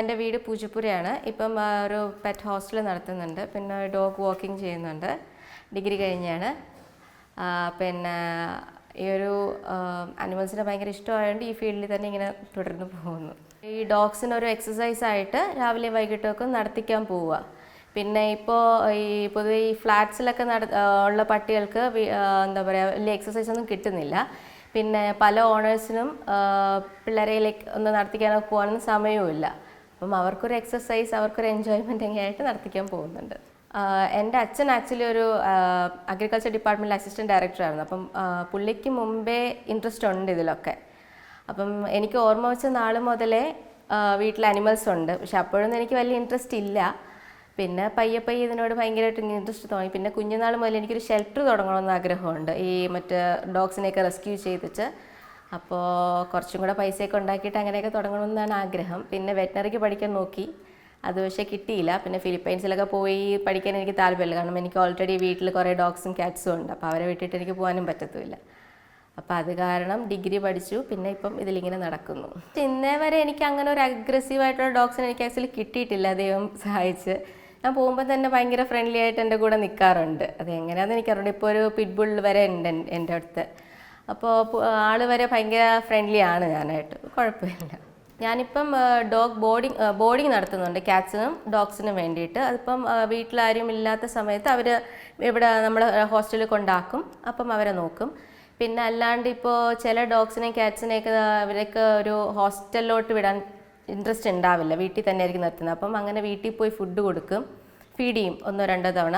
എന്റെ വീട് പൂജപ്പുരയാണ്. ഇപ്പം ഒരു പെറ്റ് ഹോസ്റ്റൽ നടത്തുന്നുണ്ട്. പിന്നെ ഡോഗ് വാക്കിംഗ് ചെയ്യുന്നുണ്ട്. ഡിഗ്രി കഴിഞ്ഞാണ്. പിന്നെ ഈ ഒരു അനിമൽസിനെ ഭയങ്കര ഇഷ്ടമായതുകൊണ്ട് ഈ ഫീൽഡിൽ തന്നെ ഇങ്ങനെ തുടർന്ന് പോകുന്നു. ഈ ഡോഗ്സിന് ഒരു എക്സസൈസ് ആയിട്ട് രാവിലെ വൈകിട്ടൊക്കെ നടത്തിക്കാൻ പോവുക. പിന്നെ ഇപ്പോൾ ഈ പൊതുവെ ഈ ഫ്ലാറ്റ്സിലൊക്കെ നട ഉള്ള പട്ടികൾക്ക് എന്താ പറയുക വലിയ എക്സസൈസ് ഒന്നും കിട്ടുന്നില്ല. പിന്നെ പല ഓണേഴ്സിനും പിള്ളേരെ ഒന്ന് നടത്തിക്കാനൊക്കെ പോകാനൊന്നും സമയവുമില്ല. അപ്പം അവർക്കൊരു എക്സസൈസ് അവർക്കൊരു എൻജോയ്മെന്റ് എങ്ങനെയായിട്ട് നടത്തിക്കാൻ പോകുന്നുണ്ട്. എന്റെ അച്ഛൻ ആക്ച്വലി ഒരു അഗ്രികൾച്ചർ ഡിപ്പാർട്ട്മെന്റിൽ അസിസ്റ്റന്റ് ഡയറക്ടറായിരുന്നു അപ്പം പുള്ളിക്ക് മുമ്പേ ഇൻട്രസ്റ്റ് ഉണ്ട് ഇതിലൊക്കെ. അപ്പം എനിക്ക് ഓർമ്മ വെച്ച നാൾ മുതലേ വീട്ടിൽ അനിമൽസ് ഉണ്ട്. പക്ഷെ അപ്പോഴൊന്നും എനിക്ക് വലിയ ഇൻട്രസ്റ്റ് ഇല്ല. പിന്നെ പയ്യെ പയ്യെ ഇതിനോട് ഭയങ്കരമായിട്ട് ഇൻട്രസ്റ്റ് തോന്നി. പിന്നെ കുഞ്ഞുനാൾ മുതൽ എനിക്കൊരു ഷെൽട്ടർ തുടങ്ങണമെന്ന് ആഗ്രഹമുണ്ട്. ഈ മറ്റേ ഡോഗ്സിനെയൊക്കെ റെസ്ക്യൂ ചെയ്തിട്ട് അപ്പോൾ കുറച്ചും കൂടെ പൈസയൊക്കെ ഉണ്ടാക്കിയിട്ട് അങ്ങനെയൊക്കെ തുടങ്ങണമെന്നാണ് ആഗ്രഹം. പിന്നെ വെറ്റിനറിക്ക് പഠിക്കാൻ നോക്കി. അത് പക്ഷേ കിട്ടിയില്ല. പിന്നെ ഫിലിപ്പൈൻസിലൊക്കെ പോയി പഠിക്കാൻ എനിക്ക് താല്പര്യമില്ല. കാരണം എനിക്ക് ഓൾറെഡി വീട്ടിൽ കുറേ ഡോഗ്സും ക്യാറ്റ്സും ഉണ്ട്. അപ്പോൾ അവരെ വിട്ടിട്ട് എനിക്ക് പോകാനും പറ്റത്തുമില്ല. അപ്പോൾ അത് കാരണം ഡിഗ്രി പഠിച്ചു. പിന്നെ ഇപ്പം ഇതിലിങ്ങനെ നടക്കുന്നു. ഇന്നേ വരെ എനിക്ക് അങ്ങനെ ഒരു അഗ്രസീവായിട്ടുള്ള ഡോഗ്സിനെ എനിക്ക് ആക്ച്വലി കിട്ടിയിട്ടില്ല. ദൈവം സഹായിച്ച്. ഞാൻ പോകുമ്പോൾ തന്നെ ഭയങ്കര ഫ്രണ്ട്ലി ആയിട്ട് എന്റെ കൂടെ നിൽക്കാറുണ്ട് അത് എങ്ങനെയാണെന്ന് എനിക്കറിയില്ല ഇപ്പോൾ ഒരു പിറ്റ്ബുൾ വരെ ഉണ്ട് എൻ- എന്റെ അടുത്ത്. അപ്പോൾ ആൾ വരെ ഭയങ്കര ഫ്രണ്ട്ലി ആണ് ഞാനായിട്ട്. കുഴപ്പമില്ല. ഞാനിപ്പം ഡോഗ് ബോർഡിങ് ബോർഡിങ് നടത്തുന്നുണ്ട് ക്യാറ്റ്സിനും ഡോഗ്സിനും വേണ്ടിയിട്ട്. അതിപ്പം വീട്ടിലാരും ഇല്ലാത്ത സമയത്ത് അവർ ഇവിടെ നമ്മൾ ഹോസ്റ്റലിൽ കൊണ്ടാക്കും. അപ്പം അവരെ നോക്കും. പിന്നെ അല്ലാണ്ട് ഇപ്പോൾ ചില ഡോഗ്സിനെയും ക്യാറ്റ്സിനെയൊക്കെ അവരൊക്കെ ഒരു ഹോസ്റ്റലിലോട്ട് വിടാൻ ഇൻട്രസ്റ്റ് ഉണ്ടാവില്ല. വീട്ടിൽ തന്നെ ആയിരിക്കും നിർത്തുന്നത്. അപ്പം അങ്ങനെ വീട്ടിൽ പോയി ഫുഡ് കൊടുക്കും. ഫീഡ് ചെയ്യും. ഒന്നോ രണ്ടോ തവണ.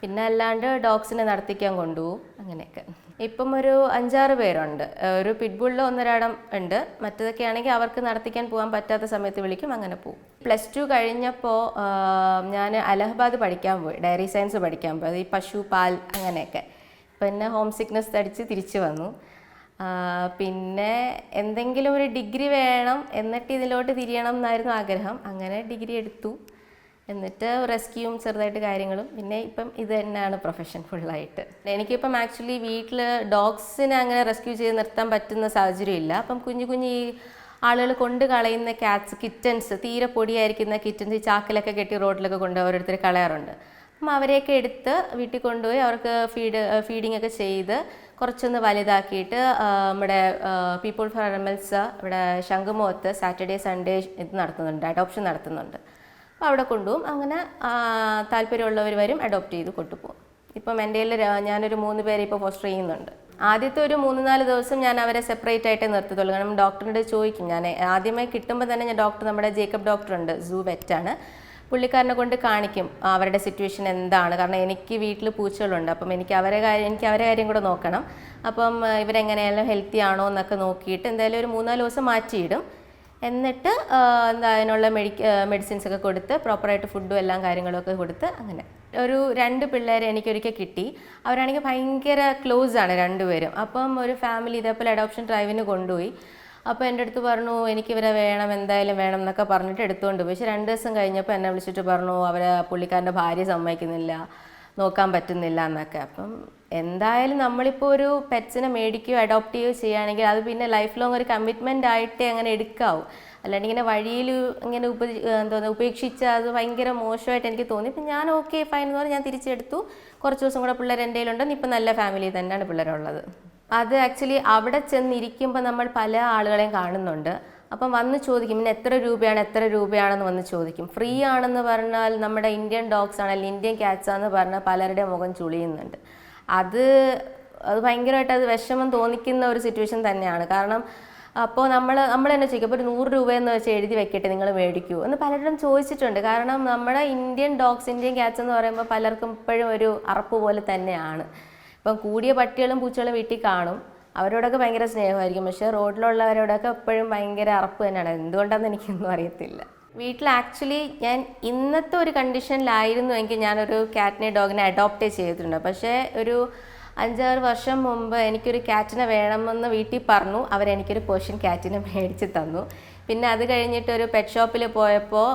പിന്നെ അല്ലാണ്ട് ഡോഗ്സിനെ നടത്തിക്കാൻ കൊണ്ടുപോകും. അങ്ങനെയൊക്കെ. ഇപ്പം ഒരു അഞ്ചാറ് പേരുണ്ട്. ഒരു പിറ്റ്ബുള്ളിൽ ഒന്നൊരാടം ഉണ്ട്. മറ്റതൊക്കെ ആണെങ്കിൽ അവർക്ക് നടത്തിക്കാൻ പോകാൻ പറ്റാത്ത സമയത്ത് വിളിക്കും അങ്ങനെ പോകും പ്ലസ് ടു കഴിഞ്ഞപ്പോൾ ഞാൻ അലഹബാദ് പഠിക്കാൻ പോയി. ഡയറി സയൻസ് പഠിക്കാൻ പോയി. ഈ പശു പാൽ അങ്ങനെയൊക്കെ. പിന്നെ ഹോം സിക്നസ് തടിച്ച് തിരിച്ചു വന്നു. പിന്നെ എന്തെങ്കിലും ഒരു ഡിഗ്രി വേണം എന്നിട്ട് ഇതിലോട്ട് തിരിയണം എന്നായിരുന്നു ആഗ്രഹം. അങ്ങനെ ഡിഗ്രി എടുത്തു. എന്നിട്ട് റെസ്ക്യൂവും ചെറുതായിട്ട് കാര്യങ്ങളും. പിന്നെ ഇപ്പം ഇത് തന്നെയാണ് പ്രൊഫഷൻ ഫുള്ളായിട്ട് എനിക്കിപ്പം ആക്ച്വലി വീട്ടിൽ ഡോഗ്സിനെ അങ്ങനെ റെസ്ക്യൂ ചെയ്ത് നിർത്താൻ പറ്റുന്ന സാഹചര്യമില്ല. അപ്പം കുഞ്ഞു കുഞ്ഞു ഈ ആളുകൾ കൊണ്ട് കളയുന്ന കാറ്റ്സ് കിറ്റൻസ് തീരെ പൊടിയായിരിക്കുന്ന കിറ്റൻസ് ഈ ചാക്കിലൊക്കെ കെട്ടി റോഡിലൊക്കെ കൊണ്ട് ഓരോരുത്തർ കളയാറുണ്ട്. അപ്പം അവരെയൊക്കെ എടുത്ത് വീട്ടിൽ കൊണ്ടുപോയി അവർക്ക് ഫീഡ് ഫീഡിംഗ് ഒക്കെ ചെയ്ത് കുറച്ചൊന്ന് വലുതാക്കിയിട്ട് നമ്മുടെ പീപ്പിൾ ഫോർ അനിമൽസ് ഇവിടെ ശംഖുമുഖത്ത് സാറ്റർഡേ സൺഡേ ഇത് നടത്തുന്നുണ്ട് അഡോപ്ഷൻ നടത്തുന്നുണ്ട്. അപ്പോൾ അവിടെ കൊണ്ടുപോകും. അങ്ങനെ താല്പര്യമുള്ളവർ വരും അഡോപ്റ്റ് ചെയ്ത് കൊണ്ടുപോകും. ഇപ്പം എന്റെ ഞാനൊരു മൂന്ന് പേരെ ഇപ്പോൾ ഫോസ്റ്റർ ചെയ്യുന്നുണ്ട്. ആദ്യത്തെ ഒരു മൂന്ന് നാല് ദിവസം ഞാൻ അവരെ സെപ്പറേറ്റ് ആയിട്ട് നിർത്തത്തുള്ളൂ. കാരണം ഡോക്ടറിന്റെ ചോദിക്കും. ഞാൻ ആദ്യമായി കിട്ടുമ്പോൾ തന്നെ ഞാൻ ഡോക്ടർ നമ്മുടെ ജേക്കബ് ഡോക്ടറുണ്ട് സൂ വെറ്റാണ് പുള്ളിക്കാരനെ കൊണ്ട് കാണിക്കും അവരുടെ സിറ്റുവേഷൻ എന്താണ്. കാരണം എനിക്ക് വീട്ടിൽ പൂച്ചകളുണ്ട്. അപ്പം എനിക്ക് അവരെ കാര്യം എനിക്ക് അവരെ കാര്യം കൂടെ നോക്കണം. അപ്പം ഇവരെങ്ങനെയാലും ഹെൽത്തി ആണോ എന്നൊക്കെ നോക്കിയിട്ട് എന്തായാലും ഒരു മൂന്നാൽ ദിവസം മാറ്റിയിടും. എന്നിട്ട് എന്താ അതിനുള്ള മെഡിക്ക മെഡിസിൻസ് ഒക്കെ കൊടുത്ത് പ്രോപ്പറായിട്ട് ഫുഡും എല്ലാം കാര്യങ്ങളൊക്കെ കൊടുത്ത് അങ്ങനെ. ഒരു രണ്ട് പിള്ളേരെ എനിക്കൊരിക്കൽ കിട്ടി. അവരാണെങ്കിൽ ഭയങ്കര ക്ലോസ് ആണ് രണ്ടുപേരും. അപ്പം ഒരു ഫാമിലി ഇതേപോലെ അഡോപ്ഷൻ ഡ്രൈവിന് കൊണ്ടുപോയി. അപ്പോൾ എന്റെ അടുത്ത് പറഞ്ഞു എനിക്ക് ഇവരെ വേണം എന്തായാലും വേണം എന്നൊക്കെ പറഞ്ഞിട്ട് എടുത്തുകൊണ്ട് പോയി. പക്ഷെ രണ്ട് ദിവസം കഴിഞ്ഞപ്പോൾ എന്നെ വിളിച്ചിട്ട് പറഞ്ഞു അവരെ പുള്ളിക്കാരന്റെ ഭാര്യ സമ്മതിക്കുന്നില്ല. നോക്കാൻ പറ്റുന്നില്ല എന്നൊക്കെ. അപ്പം എന്തായാലും നമ്മളിപ്പോൾ ഒരു പെറ്റ്സിനെ മേടിക്കുകയോ അഡോപ്റ്റ് ചെയ്യുകയോ ചെയ്യുകയാണെങ്കിൽ അത് പിന്നെ ലൈഫ് ലോങ് ഒരു കമ്മിറ്റ്മെന്റ് ആയിട്ട് അങ്ങനെ എടുക്കാവും. അല്ലാണ്ട് ഇങ്ങനെ വഴിയിൽ ഇങ്ങനെ ഉപ എന്താ ഉപേക്ഷിച്ച് അത് ഭയങ്കര മോശമായിട്ട് എനിക്ക് തോന്നി. ഇപ്പം ഞാൻ ഓക്കെ ഫൈൻ എന്ന് പറഞ്ഞാൽ ഞാൻ തിരിച്ചെടുത്തു. കുറച്ച് ദിവസം കൂടെ പിള്ളേർ എന്റെ കയ്യിലുണ്ട്. ഇപ്പം നല്ല ഫാമിലി തന്നെയാണ് പിള്ളേരുള്ളത്. അത് ആക്ച്വലി അവിടെ ചെന്നിരിക്കുമ്പോൾ നമ്മൾ പല ആളുകളെയും കാണുന്നുണ്ട്. അപ്പം വന്ന് ചോദിക്കും പിന്നെ എത്ര രൂപയാണ് എത്ര രൂപയാണെന്ന് വന്ന് ചോദിക്കും. ഫ്രീ ആണെന്ന് പറഞ്ഞാൽ നമ്മുടെ ഇന്ത്യൻ ഡോഗ്സ് ആണ് അല്ലെങ്കിൽ ഇന്ത്യൻ ക്യാറ്റ്സ് ആണെന്ന് പറഞ്ഞാൽ പലരുടെ മുഖം ചുളിയുന്നുണ്ട്. അത് അത് ഭയങ്കരമായിട്ട് അത് വിഷമം തോന്നിക്കുന്ന ഒരു സിറ്റുവേഷൻ തന്നെയാണ്. കാരണം അപ്പോൾ നമ്മൾ നമ്മൾ തന്നെ ചോദിക്കും അപ്പോൾ ഒരു നൂറ് രൂപയെന്ന് വെച്ച് എഴുതി വെക്കട്ടെ നിങ്ങൾ മേടിക്കൂ? എന്ന് പലരും ചോദിച്ചിട്ടുണ്ട്. കാരണം നമ്മുടെ ഇന്ത്യൻ ഡോഗ്സ് ഇന്ത്യൻ ക്യാറ്റ്സ് എന്ന് പറയുമ്പോൾ പലർക്കും ഇപ്പോഴും ഒരു അറപ്പ് പോലെ തന്നെയാണ്. ഇപ്പം കൂടിയ പട്ടികളും പൂച്ചകളും വീട്ടിൽ കാണും. അവരോടൊക്കെ ഭയങ്കര സ്നേഹമായിരിക്കും. പക്ഷേ റോഡിലുള്ളവരോടൊക്കെ എപ്പോഴും ഭയങ്കര അറപ്പ് തന്നെയാണ്. എന്തുകൊണ്ടാണെന്ന് എനിക്കൊന്നും അറിയത്തില്ല. വീട്ടിൽ ആക്ച്വലി ഞാൻ ഇന്നത്തെ ഒരു കണ്ടീഷനിലായിരുന്നു എങ്കിൽ ഞാനൊരു കാറ്റിനെ ഡോഗിനെ അഡോപ്റ്റ് ചെയ്തിട്ടുണ്ട്. പക്ഷേ ഒരു അഞ്ചാറ് വർഷം മുമ്പ് എനിക്കൊരു കാറ്റിനെ വേണമെന്ന് വീട്ടിൽ പറഞ്ഞു. അവരെനിക്കൊരു പേർഷ്യൻ കാറ്റിനെ മേടിച്ച് തന്നു. പിന്നെ അത് കഴിഞ്ഞിട്ട് ഒരു പെറ്റ് ഷോപ്പിൽ പോയപ്പോൾ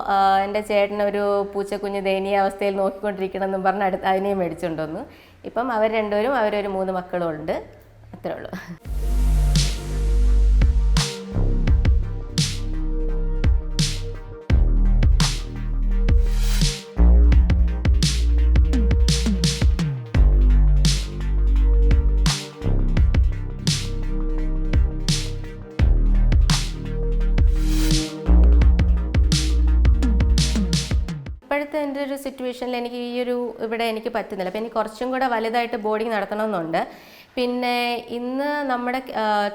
എന്റെ ചേട്ടൻ ഒരു പൂച്ചക്കുഞ്ഞ് ദയനീയ അവസ്ഥയിൽ നോക്കിക്കൊണ്ടിരിക്കണമെന്നും പറഞ്ഞ് അടുത്ത് അതിനെയും മേടിച്ചുകൊണ്ടുവന്നു ഇപ്പം അവർ രണ്ടുപേരും അവരൊരു മൂന്ന് മക്കളും ഉണ്ട്. അത്രേ ഉള്ളൂ ഇപ്പോഴത്തെ എന്റെ ഒരു സിറ്റുവേഷനിൽ എനിക്ക് ഈ ഒരു ഇവിടെ എനിക്ക് പറ്റുന്നില്ല. അപ്പോൾ എനിക്ക് കുറച്ചും കൂടെ വലുതായിട്ട് ബോഡിങ് നടത്തണമെന്നുണ്ട്. പിന്നെ ഇന്ന് നമ്മുടെ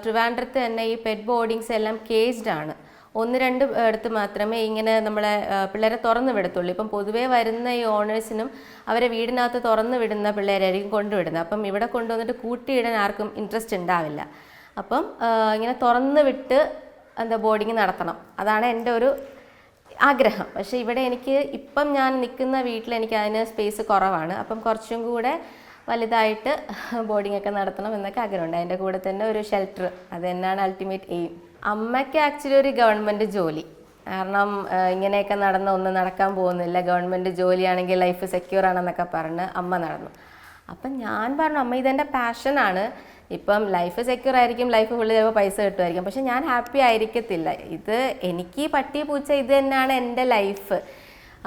ട്രിവാൻഡ്രത്ത് തന്നെ ഈ പെറ്റ് ബോർഡിങ്സ് എല്ലാം കേസ്ഡ് ആണ്. ഒന്ന് രണ്ട് അടുത്ത് മാത്രമേ ഇങ്ങനെ നമ്മളെ പിള്ളേരെ തുറന്നു വിടത്തുള്ളൂ. ഇപ്പം പൊതുവേ വരുന്ന ഈ ഓണേഴ്സിനും അവരെ വീടിനകത്ത് തുറന്നു വിടുന്ന പിള്ളേരായിരിക്കും കൊണ്ടുവിടുന്നത് അപ്പം ഇവിടെ കൊണ്ടുവന്നിട്ട് കൂട്ടിയിടാൻ ആർക്കും ഇൻട്രസ്റ്റ് ഉണ്ടാവില്ല. അപ്പം ഇങ്ങനെ തുറന്നു വിട്ട് എന്താ ബോർഡിങ് നടത്തണം. അതാണ് എന്റെ ഒരു ആഗ്രഹം. പക്ഷേ ഇവിടെ എനിക്ക് ഇപ്പം ഞാൻ നിൽക്കുന്ന വീട്ടിൽ എനിക്ക് അതിന് സ്പേസ് കുറവാണ്. അപ്പം കുറച്ചും കൂടെ വലുതായിട്ട് ബോർഡിംഗ് ഒക്കെ നടത്തണം എന്നൊക്കെ ആഗ്രഹമുണ്ട്. അതിന്റെ കൂടെ തന്നെ ഒരു ഷെൽട്ടർ അത് തന്നെയാണ് അൾട്ടിമേറ്റ് എയിം അമ്മയ്ക്ക് ആക്ച്വലി ഒരു ഗവൺമെന്റ് ജോലി. കാരണം ഇങ്ങനെയൊക്കെ നടന്ന ഒന്നും നടക്കാൻ പോകുന്നില്ല. ഗവൺമെന്റ് ജോലിയാണെങ്കിൽ ലൈഫ് സെക്യൂർ ആണെന്നൊക്കെ പറഞ്ഞ് അമ്മ നടന്നു. അപ്പം ഞാൻ പറഞ്ഞു അമ്മ ഇതെന്റെ പാഷനാണ് ഇപ്പം ലൈഫ് സെക്യൂർ ആയിരിക്കും ലൈഫ് ഫുള്ള് ചിലപ്പോൾ പൈസ കിട്ടുമായിരിക്കും. പക്ഷെ ഞാൻ ഹാപ്പി ആയിരിക്കത്തില്ല. ഇത് എനിക്ക് പട്ടി പൂച്ച ഇത് തന്നെയാണ് എന്റെ ലൈഫ്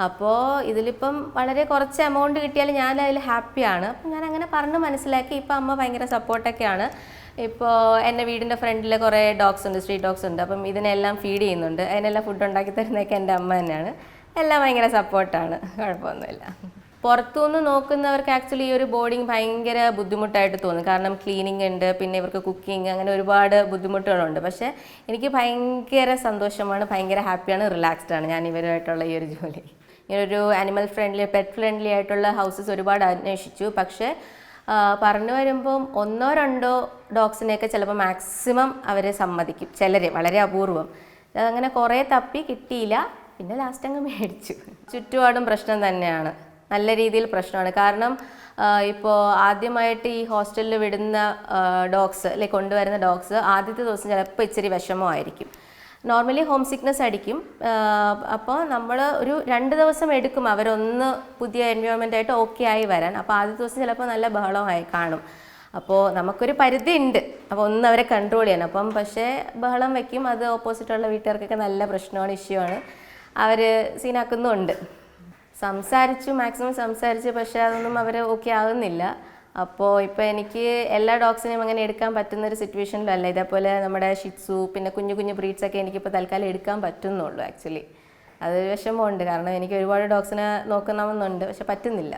അപ്പോൾ ഇതിലിപ്പം വളരെ കുറച്ച് എമൗണ്ട് കിട്ടിയാലും ഞാൻ അതിൽ ഹാപ്പിയാണ് അപ്പം ഞാൻ അങ്ങനെ പറഞ്ഞ് മനസ്സിലാക്കി. ഇപ്പം അമ്മ ഭയങ്കര സപ്പോർട്ടൊക്കെയാണ് ഇപ്പോൾ എന്റെ വീടിന്റെ ഫ്രണ്ടിൽ കുറേ ഡോഗ്സ് ഉണ്ട് സ്ട്രീറ്റ് ഡോഗ്സ് ഉണ്ട്. അപ്പം ഇതിനെല്ലാം ഫീഡ് ചെയ്യുന്നുണ്ട്. അതിനെല്ലാം ഫുഡ് ഉണ്ടാക്കി തരുന്നതൊക്കെ എന്റെ അമ്മ തന്നെയാണ്. എല്ലാം ഭയങ്കര സപ്പോർട്ടാണ് കുഴപ്പമൊന്നുമില്ല. പുറത്തുനിന്ന് നോക്കുന്നവർക്ക് ആക്ച്വലി ഈ ഒരു ബോർഡിങ് ഭയങ്കര ബുദ്ധിമുട്ടായിട്ട് തോന്നും. കാരണം ക്ലീനിങ് ഉണ്ട് പിന്നെ ഇവർക്ക് കുക്കിംഗ് അങ്ങനെ ഒരുപാട് ബുദ്ധിമുട്ടുകളുണ്ട്. പക്ഷേ എനിക്ക് ഭയങ്കര സന്തോഷമാണ് ഭയങ്കര ഹാപ്പിയാണ് റിലാക്സ്ഡ് ആണ് ഞാൻ ഇവരുമായിട്ടുള്ള ഈ ഒരു ജോലി. ഇങ്ങനൊരു ആനിമൽ ഫ്രണ്ട്ലി പെറ്റ് ഫ്രണ്ട്ലി ആയിട്ടുള്ള ഹൗസസ് ഒരുപാട് അന്വേഷിച്ചു. പക്ഷേ പറഞ്ഞു വരുമ്പം ഒന്നോ രണ്ടോ ഡോഗ്സിനെയൊക്കെ ചിലപ്പോൾ മാക്സിമം അവരെ സമ്മതിക്കും. ചിലരെ വളരെ അപൂർവം. അങ്ങനെ കുറേ തപ്പി കിട്ടിയില്ല. പിന്നെ ലാസ്റ്റ് അങ്ങ് മേടിച്ചു. ചുറ്റുപാടും പ്രശ്നം തന്നെയാണ്. നല്ല രീതിയിൽ പ്രശ്നമാണ്. കാരണം ഇപ്പോൾ ആദ്യമായിട്ട് ഈ ഹോസ്റ്റലിൽ വിടുന്ന ഡോഗ്സ് അല്ലെ കൊണ്ടുവരുന്ന ഡോഗ്സ് ആദ്യത്തെ ദിവസം ചിലപ്പോൾ ഇച്ചിരി വിഷമമായിരിക്കും. നോർമലി ഹോം സിക്നസ് അടിക്കും. അപ്പോൾ നമ്മൾ ഒരു രണ്ട് ദിവസം എടുക്കും അവരൊന്ന് പുതിയ എൻവയോൺമെന്റ് ആയിട്ട് ഓക്കെ ആയി വരാൻ. അപ്പോൾ ആദ്യ ദിവസം ചിലപ്പോൾ നല്ല ബഹളമായി കാണും. അപ്പോൾ നമുക്കൊരു പരിധി ഉണ്ട്. അപ്പോൾ ഒന്ന് അവരെ കൺട്രോൾ ചെയ്യണം. അപ്പം പക്ഷേ ബഹളം വയ്ക്കും അത് ഓപ്പോസിറ്റുള്ള വീട്ടുകാർക്കൊക്കെ നല്ല പ്രശ്നമാണ് ഇഷ്യൂ ആണ്. അവർ സീനാക്കുന്നുമുണ്ട് സംസാരിച്ചു മാക്സിമം സംസാരിച്ചു. പക്ഷേ അതൊന്നും അവർ ഓക്കെ ആകുന്നില്ല അപ്പോൾ ഇപ്പോൾ എനിക്ക് എല്ലാ ഡോഗ്സിനെയും അങ്ങനെ എടുക്കാൻ പറ്റുന്ന ഒരു സിറ്റുവേഷനിലല്ല. ഇതേപോലെ നമ്മുടെ ഷിറ്റ്സു പിന്നെ കുഞ്ഞു കുഞ്ഞു ബ്രീഡ്സ് ഒക്കെ എനിക്കിപ്പോൾ തൽക്കാലം എടുക്കാൻ പറ്റുന്നുള്ളൂ ആക്ച്വലി. അതൊരു വിഷമമുണ്ട്. കാരണം എനിക്ക് ഒരുപാട് ഡോഗ്സിനെ നോക്കണമെന്നുണ്ട് പക്ഷെ പറ്റുന്നില്ല.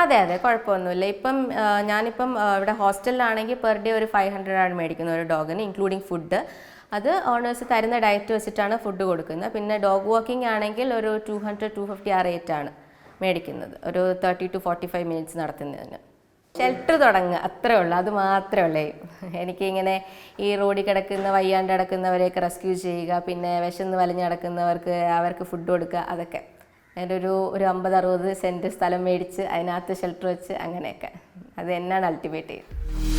അതെ അതെ കുഴപ്പമൊന്നുമില്ല. ഇപ്പം ഞാനിപ്പം ഇവിടെ ഹോസ്റ്റലിലാണെങ്കിൽ പെർ ഡേ ഒരു ഫൈവ് ഹൺഡ്രഡ് ആണ് മേടിക്കുന്നത് ഒരു ഡോഗിന് ഇൻക്ലൂഡിങ് ഫുഡ്. അത് ഓണേഴ്സ് തരുന്ന ഡയറ്റ് വെച്ചിട്ടാണ് ഫുഡ് കൊടുക്കുന്നത്. പിന്നെ ഡോഗ് വാക്കിംഗ് ആണെങ്കിൽ ഒരു ടു ഹൺഡ്രഡ് ടു ഫിഫ്റ്റി ആ ആണ് മേടിക്കുന്നത്. ഒരു thirty to forty five minutes നടത്തുന്നതിന്. ഷെൽട്ടർ തുടങ്ങുക. അത്രേ ഉള്ളൂ. അത് മാത്രമേ ഉള്ളൂ. എനിക്കിങ്ങനെ ഈ റോഡിൽ കിടക്കുന്ന വയ്യാണ്ട് കിടക്കുന്നവരെയൊക്കെ റെസ്ക്യൂ ചെയ്യുക പിന്നെ വിശന്ന് വലിഞ്ഞ് കിടക്കുന്നവർക്ക് അവർക്ക് ഫുഡ് കൊടുക്കുക അതൊക്കെ. എന്റെ ഒരു ഒരു അമ്പത് അറുപത് സെന്റ് സ്ഥലം മേടിച്ച് അതിനകത്ത് ഷെൽട്ടർ വെച്ച് അങ്ങനെയൊക്കെ. അത് എന്നാണ് അൾട്ടിമേറ്റ് ചെയ്യുന്നത്